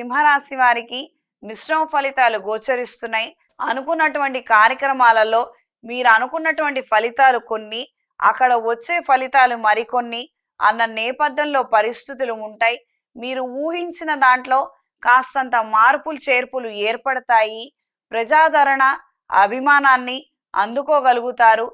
సింహరాశి వారికి మిశ్రమ ఫలితాలు గోచరిస్తున్నాయి. అనుకున్నటువంటి కార్యక్రమాలలో మీరు అనుకున్నటువంటి ఫలితాలు కొన్ని అక్కడ వచ్చే ఫలితాలు మరికొన్ని అన్న నేపథ్యంలో పరిస్థితులు ఉంటాయి. మీరు ఊహించిన దాంట్లో కాస్తంత మార్పులు చేర్పులు ఏర్పడతాయి. ప్రజాదరణ అభిమానాన్ని అందుకోగలుగుతారు.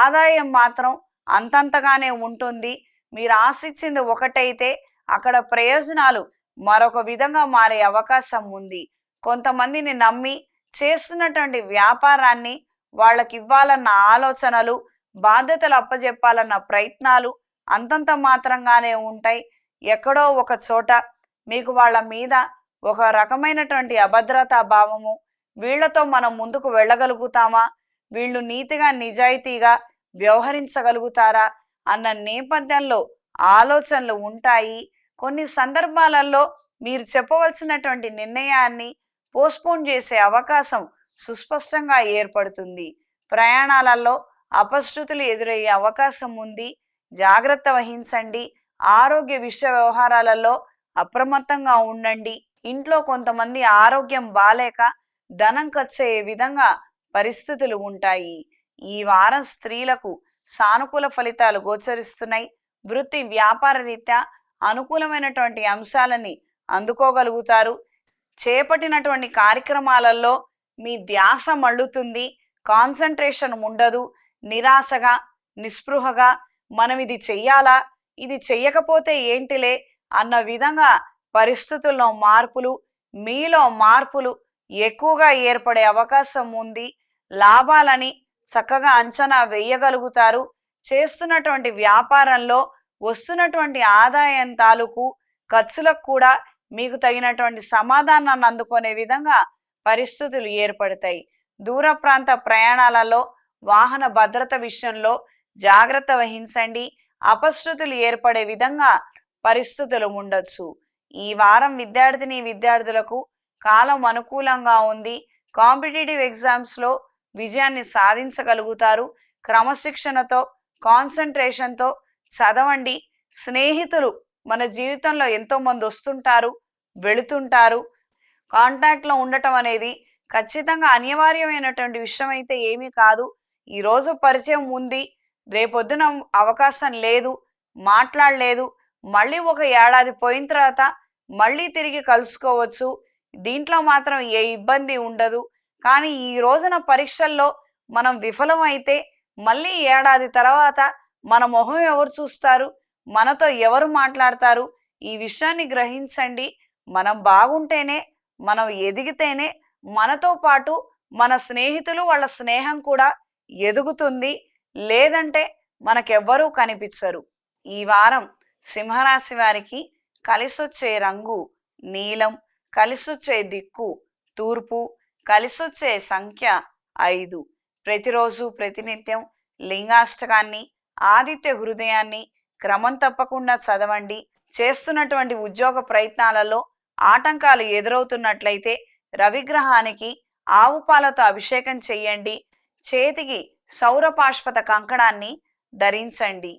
ఆదాయం మాత్రం అంతంతగానే ఉంటుంది. మీరు ఆశించింది ఒకటైతే అక్కడ ప్రయోజనాలు మరొక విధంగా మారే అవకాశం ఉంది. కొంతమందిని నమ్మి చేస్తున్నటువంటి వ్యాపారాన్ని వాళ్ళకి ఇవ్వాలన్న ఆలోచనలు బాధ్యతలు అప్పజెప్పాలన్న ప్రయత్నాలు అంతంత మాత్రంగానే ఉంటాయి. ఎక్కడో ఒక చోట మీకు వాళ్ళ మీద ఒక రకమైనటువంటి అభద్రతా భావము వీళ్ళతో మనం ముందుకు వెళ్ళగలుగుతామా వీళ్ళు నీతిగా నిజాయితీగా వ్యవహరించగలుగుతారా అన్న నేపథ్యంలో ఆలోచనలు ఉంటాయి. కొన్ని సందర్భాలలో మీరు చెప్పవలసినటువంటి నిర్ణయాన్ని పోస్ట్పోన్ చేసే అవకాశం సుస్పష్టంగా ఏర్పడుతుంది. ప్రయాణాలలో అపశృతులు ఎదురయ్యే అవకాశం ఉంది. జాగ్రత్త వహించండి. ఆరోగ్య విషయ వ్యవహారాలలో అప్రమత్తంగా ఉండండి. ఇంట్లో కొంతమంది ఆరోగ్యం బాలేక ధనం ఖర్చయ్యే విధంగా పరిస్థితులు ఉంటాయి. ఈ వారం స్త్రీలకు సానుకూల ఫలితాలు గోచరిస్తున్నాయి. వృత్తి వ్యాపార రీత్యా అనుకూలమైనటువంటి అంశాలని అందుకోగలుగుతారు. చేపట్టినటువంటి కార్యక్రమాలలో మీ ధ్యాస మళ్ళుతుంది కాన్సన్ట్రేషన్ ఉండదు నిరాశగా నిస్పృహగా మనం ఇది చెయ్యాలా ఇది చెయ్యకపోతే ఏంటిలే అన్న విధంగా పరిస్థితుల్లో మార్పులు మీలో మార్పులు ఎక్కువగా ఏర్పడే అవకాశం ఉంది. లాభాలని చక్కగా అంచనా వేయగలుగుతారు. చేస్తున్నటువంటి వ్యాపారంలో వస్తున్నటువంటి ఆదాయం తాలూకు ఖర్చులకు కూడా మీకు తగినటువంటి సమాధానాన్ని అందుకునే విధంగా పరిస్థితులు ఏర్పడతాయి. దూర ప్రాంత ప్రయాణాలలో వాహన భద్రత విషయంలో జాగ్రత్త వహించండి. అపశృతులు ఏర్పడే విధంగా పరిస్థితులు ఉండొచ్చు. ఈ వారం విద్యార్థిని విద్యార్థులకు కాలం అనుకూలంగా ఉంది. కాంపిటేటివ్ ఎగ్జామ్స్లో విజయాన్ని సాధించగలుగుతారు. క్రమశిక్షణతో కాన్సన్ట్రేషన్తో చదవండి. స్నేహితులు మన జీవితంలో ఎంతో మంది వస్తుంటారు వెళుతుంటారు. కాంటాక్ట్లో ఉండటం అనేది ఖచ్చితంగా అనివార్యమైనటువంటి విషయం అయితే ఏమీ కాదు. ఈరోజు పరిచయం ఉంది. రేపొద్దున అవకాశం లేదు. మాట్లాడలేదు. మళ్ళీ ఒక ఏడాది పోయిన తర్వాత మళ్ళీ తిరిగి కలుసుకోవచ్చు. దీంట్లో మాత్రం ఏ ఇబ్బంది ఉండదు. కానీ ఈ రోజున పరీక్షల్లో మనం విఫలమైతే మళ్ళీ ఏడాది తర్వాత మన మొహం ఎవరు చూస్తారు? మనతో ఎవరు మాట్లాడతారు? ఈ విషయాన్ని గ్రహించండి. మనం బాగుంటేనే మనం ఎదిగితేనే మనతో పాటు మన స్నేహితులు వాళ్ళ స్నేహం కూడా ఎదుగుతుంది. లేదంటే మనకెవ్వరూ కనిపించరు. ఈ వారం సింహరాశి వారికి కలిసొచ్చే రంగు నీలం కలిసొచ్చే దిక్కు తూర్పు కలిసొచ్చే సంఖ్య ఐదు. ప్రతిరోజు ప్రతినిత్యం లింగాష్టకాన్ని ఆదిత్య హృదయాన్ని క్రమం తప్పకుండా చదవండి. చేస్తున్నటువంటి ఉద్యోగ ప్రయత్నాలలో ఆటంకాలు ఎదురవుతున్నట్లయితే రవిగ్రహానికి ఆవు పాలతో అభిషేకం చెయ్యండి చేతికి సౌరపాష్పత కంకణాన్ని ధరించండి.